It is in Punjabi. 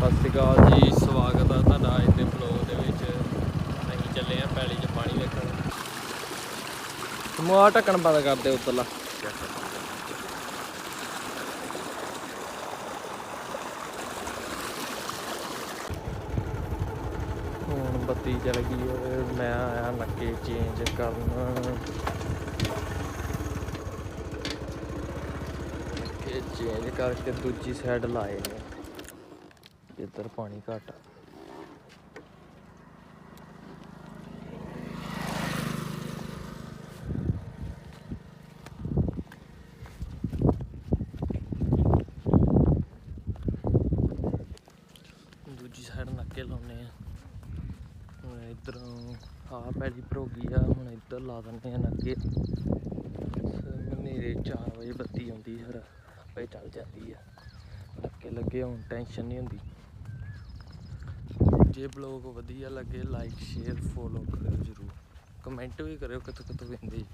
ਸਤਿ ਸ਼੍ਰੀ ਅਕਾਲ ਜੀ, ਸਵਾਗਤ ਆ ਤੁਹਾਡਾ ਅੱਜ ਦੇ ਬਲੌਗ ਦੇ ਵਿੱਚ। ਅਸੀਂ ਚੱਲੇ ਆ ਪੈਲੀ 'ਚ ਪਾਣੀ ਵੇਖਣ। ਮੂੰਹ ਢੱਕਣ ਬੰਦ ਕਰ ਦੇ ਉੱਤਰਲਾ। ਹੁਣ ਬੱਤੀ ਚਲ ਗਈ ਓਏ ਮੈਂ ਆਇਆ ਨੱਕੇ ਚੇਂਜ ਕਰਨ। ਨੱਕੇ ਚੇਂਜ ਕਰਕੇ ਦੂਜੀ ਸਾਈਡ ਲਾਏ ਨੇ। ਇੱਧਰ ਪਾਣੀ ਘੱਟ ਆ। ਦੂਜੀ ਸਾਈਡ ਨੱਕੇ ਲਾਉਨੇ ਆ। ਹੁਣ ਇਧਰੋਂ ਆ ਪਹਿਲੀ ਭਰੋਗੀ ਆ, ਹੁਣ ਇੱਧਰ ਲਾ ਦਿੰਦੇ ਆ ਨੱਕੇ। ਹਨੇਰੇ 4 ਵਜੇ ਬੱਤੀ ਆਉਂਦੀ ਫਿਰ ਆਪੇ ਚੱਲ ਜਾਂਦੀ ਆ। ਨੱਕੇ ਲੱਗੇ, ਹੁਣ ਟੈਨਸ਼ਨ ਨਹੀਂ ਹੁੰਦੀ। ਜੇ ਬਲੌਗ ਵਧੀਆ ਲੱਗੇ ਲਾਈਕ ਸ਼ੇਅਰ ਫੋਲੋ ਕਰਿਓ ਜਰੂਰ। ਕਮੈਂਟ ਵੀ ਕਰਿਓ ਕਿੱਥੋਂ ਕਿੱਥੋਂ ਵੇਂਦੇ